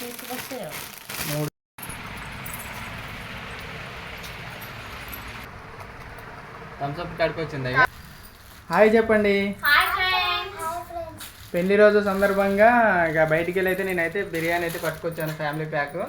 తీసుకొస్తాయో మూడు థమ్స్అప్ కాడికి వచ్చింది హాయ్ చెప్పండి. హాయ్ ఫ్రెండ్స్ పెళ్ళి రోజు సందర్భంగా ఇక బయటికి వెళ్ళి అయితే నేనైతే బిర్యానీ అయితే పట్టుకొచ్చాను ఫ్యామిలీ ప్యాక్.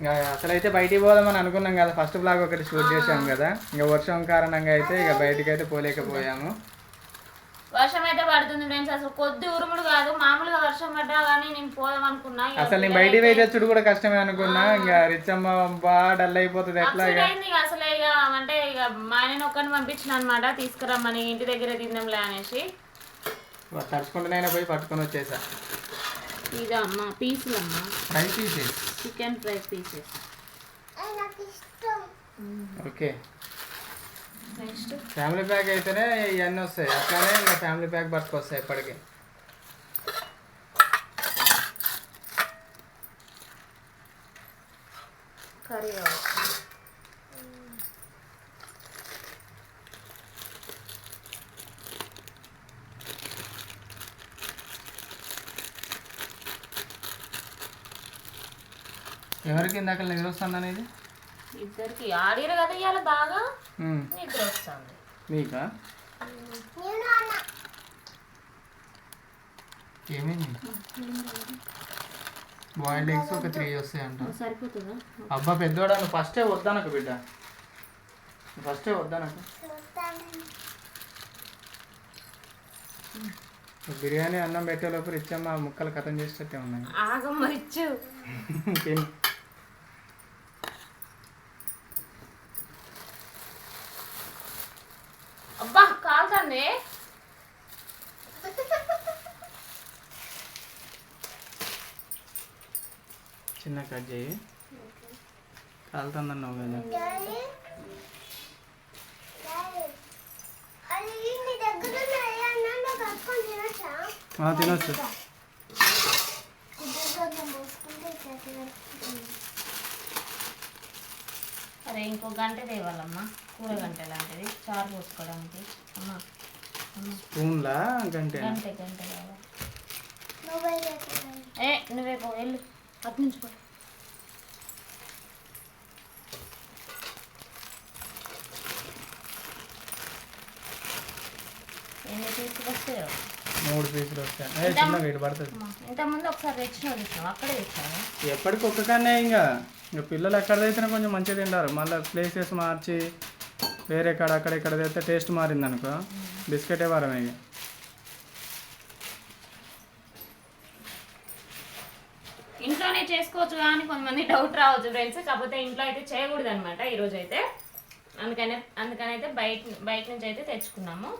ఇంకా అసలు అయితే బయటికి పోదామని అనుకున్నాం కదా ఫస్ట్ బ్లాగ్ ఒకటి షూట్ చేసాం కదా. ఇంకా వర్షం కారణంగా అయితే ఇక బయటికి అయితే పోలేకపోయాము. వర్షం అయితే పడుతుంది ఫ్రెండ్స్. అసలు కొద్ది ఉరుముడు కాదు. మామూలుగా వర్షం పడ్డా కానీ నేను పోదాం అనుకున్నా. అసలు నేను బయటికి పోయి తెచ్చుడు కూడా కష్టమే అనుకున్నా. ఇంకా రిచ్చమ్మ డల్ అయిపోతుంది ఎట్లా అసలు ఇక? అంటే ఇక మా ఆయన ఒక్కరిని పంపించిన అనమాట తీసుకురమ్మని ఇంటి దగ్గర తిందాంలే అనేసి. తడుచుకుంటూనైనా పోయి పట్టుకొని వచ్చేసా. ఇది అమ్మ పీసులు అమ్మ fry pieces. Chicken fry pieces. Okay. Next family pack అయితేనే ఇవన్నీ వస్తాయి అట్లానే ఇంకా ఫ్యామిలీ ప్యాక్ పట్టుకొస్తాయి ఎప్పటికీ కర్రీ ఎవరికి ఇందాక నిద్ర వస్తుంది అనేది ఇద్దరికి ఆడిరు కదా ఇవాళ బాగా వస్తుంది మీకా ఏమైంది? బాయిల్డ్ ఎగ్స్ ఒక త్రీ వస్తాయి అంట సరిపోతుందా? అబ్బా పెద్దోడా నువ్వు ఫస్టే వద్దానకు బిడ్డ. ఫస్టే వద్దానకు. బిర్యానీ అన్నం పెట్టే లోపల ఇచ్చమ్మా ముక్కలు కథం చేసేటట్టే ఉన్నాయి. ఆగమ్మ ఇచ్చు ఇంకేం అబ్బా కాలుతుంది చిన్న కట్ చేయి. కాలుతుందన్నావు కదా. తినొచ్చు. అరే ఇంకో గంట తేవాలమ్మా. కూర గంట లాంటిది. చారు పోసుకోవడానికి. అమ్మా అమ్మ. స్పూన్లా గంటే గంట గంట కావాలి. ఏ నువ్వే పో వెళ్ళు. అటు నుంచి ఎన్ని మూడు పీసులు వస్తాయి. అదే చిన్నగా ఇటు పడుతుంది. ఇంతకుముందు ఒకసారి తెచ్చినావు తెచ్చినావు అక్కడే తెచ్చాను ఎప్పటికి ఒక్కగానే ఇంకా. ఇంకా పిల్లలు ఎక్కడైతేనే కొంచెం మంచిగా తింటారు. మళ్ళీ ప్లేసెస్ మార్చి వేరే కాడ అక్కడ ఇక్కడ తెస్తే టేస్ట్ మారింది అనుకో బిస్కెటే వారమే ఇక ఇంట్లోనే చేసుకోవచ్చు కానీ కొంతమంది డౌట్ రావచ్చు ఫ్రెండ్స్ కాకపోతే ఇంట్లో అయితే చేయకూడదు అనమాట ఈరోజు అయితే. అందుకనే అందుకని అయితే బయట బయట నుంచి అయితే తెచ్చుకున్నాము.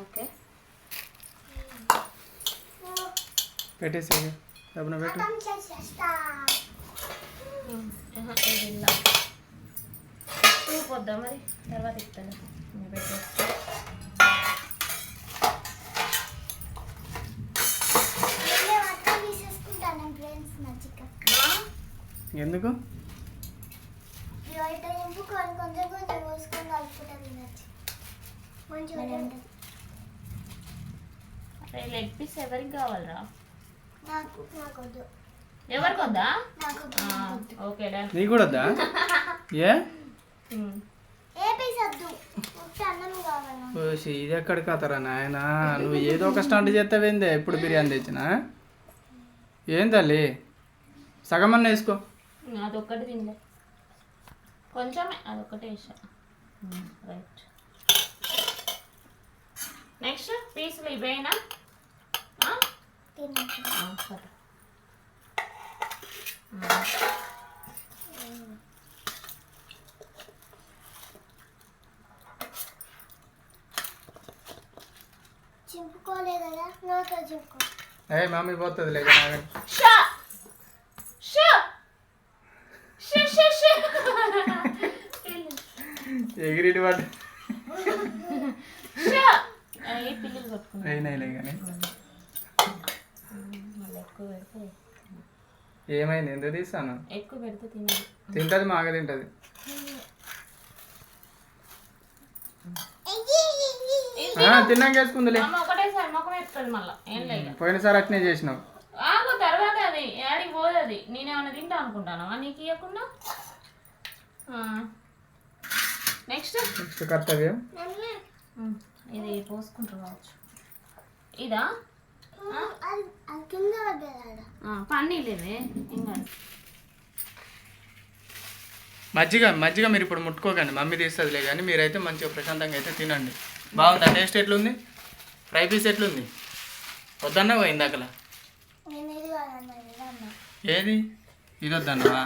ఓకే. పెట్టేసి పెట్టు. చూపొద్దా మరి? తర్వాత ఇస్తాను. పెట్టేస్తా. ఆ? ఎందుకు కొంచెం కొంచెం పోసుకొని కలుపుకుంటా తినచ్చు మంచిగా ఉంటుంది లెగ్ పీస్ ఎవరికి కావాలరా? నాకు నాకు వద్దు? ఎవరికి ఓకే నీకు కూడా ఏ? ఇది ఎక్కడ కథరా నాయన? నువ్వు ఏదో ఒక స్టంట్ చేస్తావేందే ఎప్పుడు బిర్యానీ తెచ్చినా? ఏం తల్లి? సగం అన్న వేసుకో. అదొక్కటి తినలే కొంచెమే అదొక్కటే వేసా రైట్ నెక్స్ట్ పీసులు ఇవేనా? సరే. చింపుకోలే కదా నోతో చింపుకో ఏ మమ్మీ పోతుంది లేదు పడ్డ అయినాయిలే కానీ ఏమైంది? ఎందుకు తీస్తాను? ఎక్కువ పెడితే తింటది మాగ తింటది. తిన్నాక వేసుకుందిలే. అమ్మ ఒకటేసారి ముఖం ఎత్తుంది మళ్ళీ. ఏం లేదు పోయినసారి అట్నే చేసినావు. ఆగు తర్వాత అది. ఏడికి పోదు అది. నేనేమన్నా తింటా అనుకుంటాను నీకు ఇవ్వకుండా నెక్స్ట్? కర్తవ్యం. మమ్మీ. ఇది పోసుకుంటారు కావచ్చు. ఇదా? పన్నీలేవే మజ్జిగ మజ్జిగ మీరు ఇప్పుడు ముట్టుకోకండి. మమ్మీ తీస్తుందిలే కానీ మీరైతే మంచిగా ప్రశాంతంగా అయితే తినండి. బాగుందా? టేస్ట్ ఎట్లుంది? ఫ్రై పీస్ ఎట్లుంది? వద్దన్నా ఇది అన్నా. ఏది? ఇది వద్దన్నవా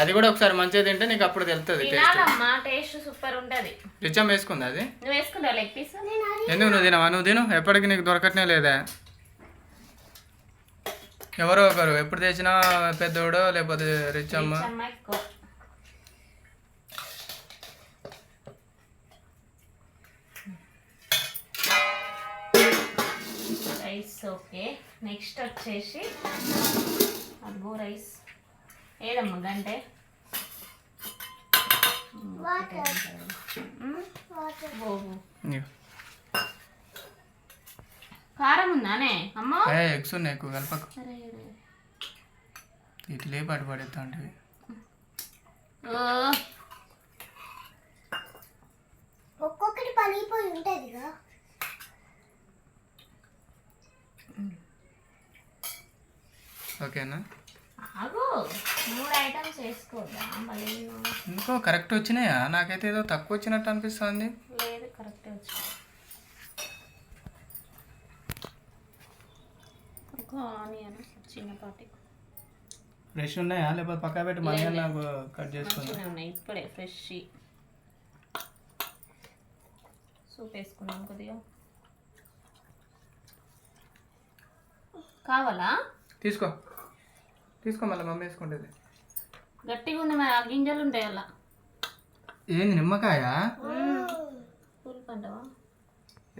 అది కూడా ఒకసారి మంచిగా తింటే నీకు అప్పుడు తెలుస్తుంది తినాలమ్మా టేస్ట్ సూపర్ ఉంటుంది. రిచ్చం వేసుకుంది అది? నువ్వు వేసుకుంటావు లెగ్ పీస్ నేను అది ఎందుకు నువ్వు తినవా? నువ్వు తిను. ఎప్పటికి నీకు దొరకట్నే లేదా? ఎవరో ఒకరు. ఎప్పుడు తెచ్చినా పెద్దోడో లేకపోతే ఎక్కువ. రైస్ ఓకే నెక్స్ట్ వచ్చేసి అదిగో రైస్ ఏదమ్మా గంటే. కారం ఉందానే అమ్మ. ఏ ఎగ్స్ ఉన్నాయి ఎక్కువ కలపకు. ఇట్లే పడి పడేస్తా ఓ, ఒక్కొక్కటి పలిగిపోయి ఉంటుందిగా. ఓకేనా? ఆగు. మూడు ఐటమ్స్ వేసుకోవద్దా? మళ్ళీ ఇంకో కరెక్ట్ వచ్చినాయా? నాకైతే ఏదో తక్కువ వచ్చినట్టు అనిపిస్తుంది. లేదు కరెక్టే వచ్చి ఒక ఆనియన్ చిన్నపాటి ఫ్రెష్ ఉన్నాయా? లేకపోతే పక్క పెట్టి మళ్ళీ నాకు కట్ చేసుకుందా. ఉన్నాయి ఇప్పుడే ఫ్రెష్ సూప్ వేసుకున్నాం కొద్దిగా. కావాలా? తీసుకో. తీసుకో మళ్ళీ మమ్మీ వేసుకుంటుంది. గట్టిగా ఉంది మరి ఆ గింజలు ఉంటాయి అలా. ఏంది నిమ్మకాయ?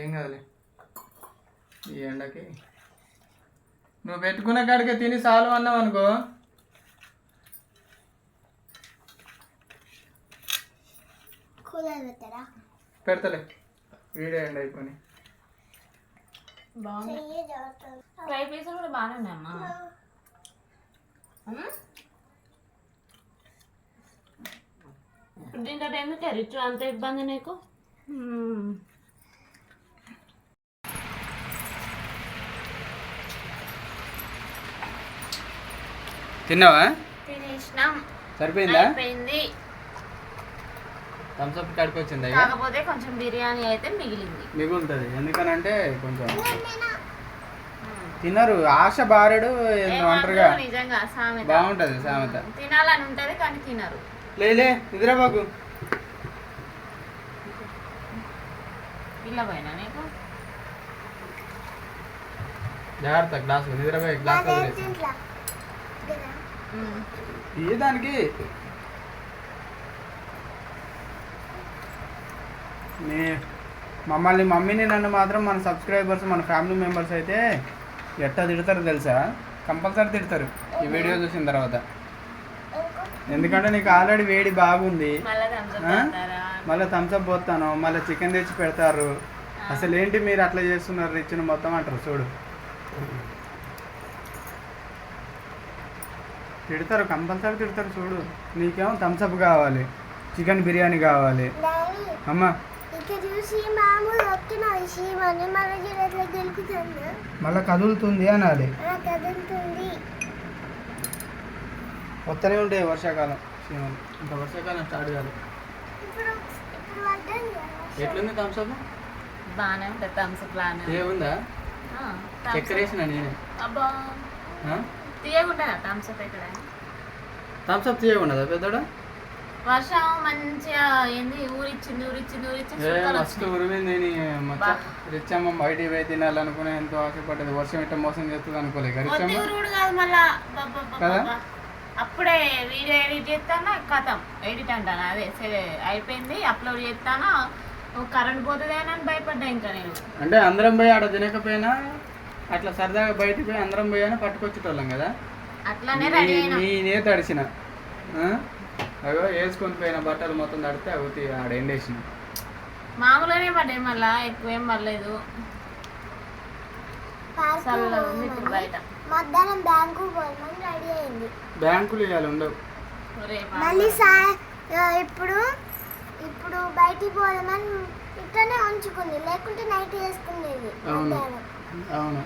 ఏం కాదులే. ఈ ఎండకి. నువ్వు పెట్టుకున్న కాడికే తిని చాలు అన్నావు అనుకో. పెడతలే. వీడియో ఎండ్ అయిపోయి బాగుంది. ఫ్రై పీసులు కూడా బాగానే ఉన్నాయమ్మా. దీంతో ఎందుకు రిచ్ అంత ఇబ్బంది నీకు. తిన్నావా? తినేసినాం. సరిపోయిందా? అయిపోయింది. థమ్స్ అప్ కాడికి వచ్చిందా కాకపోతే కొంచెం బిర్యానీ అయితే మిగిలింది. మిగులుతుంది. ఎందుకనంటే కొంచెం తినరు. ఆశ బారెడు ఏమన్నా నిజంగా సామెత. బాగుంటది సామెత. తినాలని ఉంటది కానీ తినరు. లేలే నిద్రా బాబు ఇలా పోయినా నీకు? జాగ్రత్త గ్లాస్ నిద్రపోయి గ్లాస్. ఈ దానికి? నే మమ్మల్ని మమ్మీని నన్ను మాత్రం మన సబ్స్క్రైబర్స్ మన ఫ్యామిలీ మెంబర్స్ అయితే ఎట్టా తిడతారు తెలుసా? కంపల్సరీ తిడతారు. ఈ వీడియో చూసిన తర్వాత. ఎందుకంటే నీకు ఆల్రెడీ వేడి బాగుంది. మళ్ళా థమ్స్అప్ పోతాను. మళ్ళీ చికెన్ తెచ్చి పెడతారు. అసలు ఏంటి మీరు అట్లా చేస్తున్నారు? రిచ్ను మొత్తం అంటారు. చూడు. తిడతారు. కంపల్సరీ తిడతారు. చూడు. నీకేమో థమ్స్అప్ కావాలి. చికెన్ బిర్యానీ కావాలి. అమ్మ ఇక్కడ మళ్ళీ కదులుతుంది అనాలి. అలా కదులుతుంది. వస్తూనే ఉంటాయి వర్షాకాలం సీమలు. ఇంకా వర్షాకాలం స్టార్ట్ కాదు. ఎట్లుంది థమ్స్అప్ బాగానే ఉంటుంది థమ్స్అప్ లానే ఏముందా? ఆ, చక్కెర వేసిన నేనే. అబ్బా. తీయకుంటారా థమ్స్అప్ ఎక్కడ? థమ్స్అప్ తీయకుండా పెద్దోడా? వర్షం మంచిగా ఏంది? ఊరిచ్చింది ఊరిచ్చింది ఊరిచ్చింది మస్తు. ఉరిమింది. రిచ్చమ్మ బయటికి పోయి తినాలనుకునే ఎంతో ఆశపడ్డది. వర్షం ఇట్ట మోసం చేస్తుంది అనుకోలేక మొత్తం రిచ్చమ్మ? ఊరుడు కాదు మళ్ళా. కదా? అప్పుడే వీడియో ఎడిట్ చేస్తానా కథం. ఎడిట్ అంటాను? అదే సరే అయిపోయింది. అప్లోడ్ చేస్తానా కరెంట్ పోతుంది అని భయపడ్డా ఇంకా నేను. అంటే అందరం పోయి ఆడ తినకపోయినా అట్లా సరదాగా బయటికి పోయి అందరం పోయినా పట్టుకొచ్చేటోళ్ళం కదా? అట్లానే రెడీ నేనే తడిసిన ఆ? అగో వేసుకొని పోయిన బట్టలు మొత్తం తడితే అవి ఆడ ఎండేసిన మామూలుగానే పడ్డాయి మళ్ళా ఎక్కువ ఏం ఇప్పుడు బయట. మధ్యాహ్నం బ్యాంకు పోదామని రెడీ అయింది. బ్యాంకులు ఇవ్వాలి ఉండవు. మళ్ళీ ఇప్పుడు ఇప్పుడు బయటికి పోదామని ఇట్లనే ఉంచుకుంది లేకుంటే నైట్ వేసుకునేది అవును. అవును.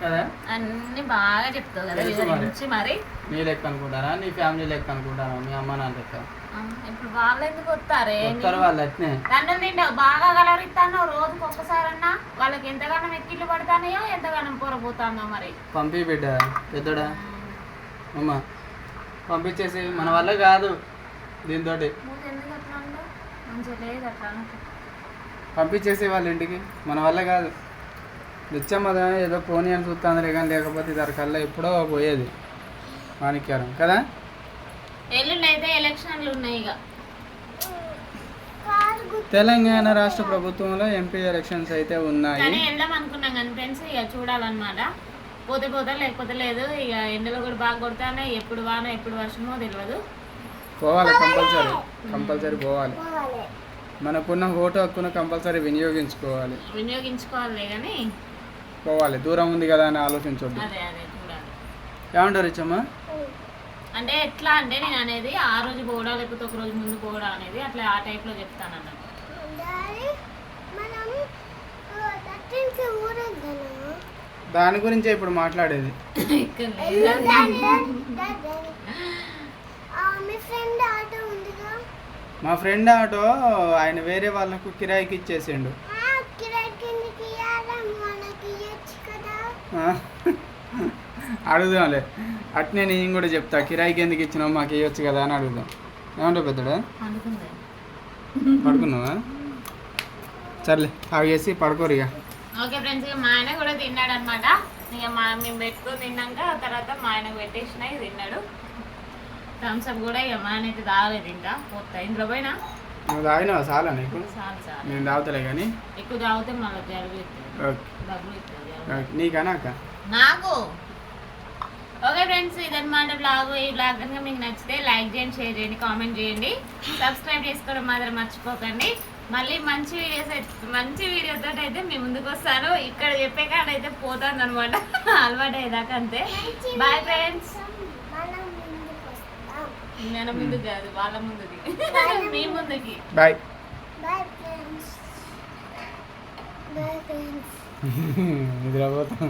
కదా? అన్ని బాగా చెప్తావు కదా తెలుసు మరి. వివరించి మరి. నీ లెక్క అనుకుంటారా? నీ ఫ్యామిలీ లెక్క అనుకుంటారా? మీ అమ్మ నాన్న లెక్క? ఇప్పుడు వాళ్ళు ఎందుకు వస్తారే? వస్తారు వాళ్ళు అట్నే. దండం నిండా బాగా కలరిస్తాను రోజుకి ఒక్కసారన్నా వాళ్ళకి ఎంతగానో ఎక్కిళ్ళు పడతానయో ఎంతగానో పొరపోతానో మరి. పంపి బిడ్డ పెద్దడా? అమ్మ పంపించేసి మన వల్ల కాదు దీంతో నువ్వు ఎందుకు అట్లా అన్నావు? మంచిగా లేదు అట్లా అనకు. పంపించేసి వాళ్ళ ఇంటికి. మన వల్ల కాదు. నిత్యమ్మదా ఏదో పోనీ అని చూస్తాను కానీ లేకపోతే దాని కల్లా ఎప్పుడో పోయేది. మాణిక్యారం కదా? ఎల్లుండి అయితే ఎలక్షన్లు ఉన్నాయి ఇక తెలంగాణ రాష్ట్ర ప్రభుత్వంలో ఎంపీ ఎలక్షన్స్ అయితే ఉన్నాయి. కానీ వెళ్దాం అనుకున్నాం కానీ ఫ్రెండ్స్ ఇక చూడాలన్నమాట. పోతే పోతే లేకపోతే లేదు. ఇక ఎండలు కూడా బాగా కొడతానే ఎప్పుడు వాన ఎప్పుడు వర్షమో తెలియదు పోవాలి కంపల్సరీ. కంపల్సరీ పోవాలి. పోవాలి మనకున్న ఓటు హక్కును కంపల్సరీ వినియోగించుకోవాలి. వినియోగించుకోవాలి కానీ. పోవాలి. దూరం ఉంది కదా అని ఆలోచించొద్దు. అదే అదే చూడాలి. ఏమంటారు ఇచ్చమ్మా అంటే ఎట్లా అంటే నేను అనేది ఆ రోజు పోవడా లేకపోతే ఒక రోజు ముందు పోవడా అనేది అట్లా ఆ టైప్లో చెప్తాను దాని గురించే ఇప్పుడు మాట్లాడేది. ఇక్కడ లేదు. మీ ఫ్రెండ్ ఆటో ఉందిగా? మా ఫ్రెండ్ ఆటో ఆయన వేరే వాళ్ళకు కిరాయికి ఇచ్చేసిండు ఆ, అడుగుదాంలే. అట్నే నేను కూడా చెప్తా కిరాయికి ఎందుకు ఇచ్చినావు? మాకు ఇవ్వచ్చు కదా అని అడుగుదాం. ఏమంటావు పెద్దడా? పడుకున్నావా? సర్లే అవి వేసి పడుకోరు ఇక. ఓకే ఫ్రెండ్స్ ఇక మా ఆయన కూడా తిన్నాడు అనమాట ఇక మా మేము పెట్టుకొని తిన్నాక తర్వాత మా ఆయనకు పెట్టేసిన తిన్నాడు. థమ్స్ అప్ కూడా ఇక మా ఆయన అయితే తాగలేదు ఇంకా పోతా. ఇంట్లో పోయినా? నువ్వు తాగినావా? చాలా నీకు? నేను తాగుతలే కానీ? ఎక్కువ తాగితే మళ్ళీ జలుబు ఎత్తుంది ఓకే. నాకు ఓకే ఫ్రెండ్స్ ఇదన్నమాట బ్లాగ్ ఈ బ్లాగ్ కనుక మీకు నచ్చితే లైక్ చేయండి షేర్ చేయండి కామెంట్ చేయండి. సబ్స్క్రైబ్ చేసుకోవడం మాత్రం మర్చిపోకండి. మళ్ళీ మంచి వీడియోస్ మంచి వీడియోతో అయితే మీ ముందుకు వస్తాను. ఇక్కడ చెప్పే కాడ అయితే పోతాను అనమాట అలవాటు అయ్యేదాకా అంతే. బాయ్ ఫ్రెండ్స్ మనం ముందుకు వస్తాం నేను ముందుకు కాదు వాళ్ళ ముందుకి మీ ముందుకి. Bye bye friends bye friends నిద్రపోతాం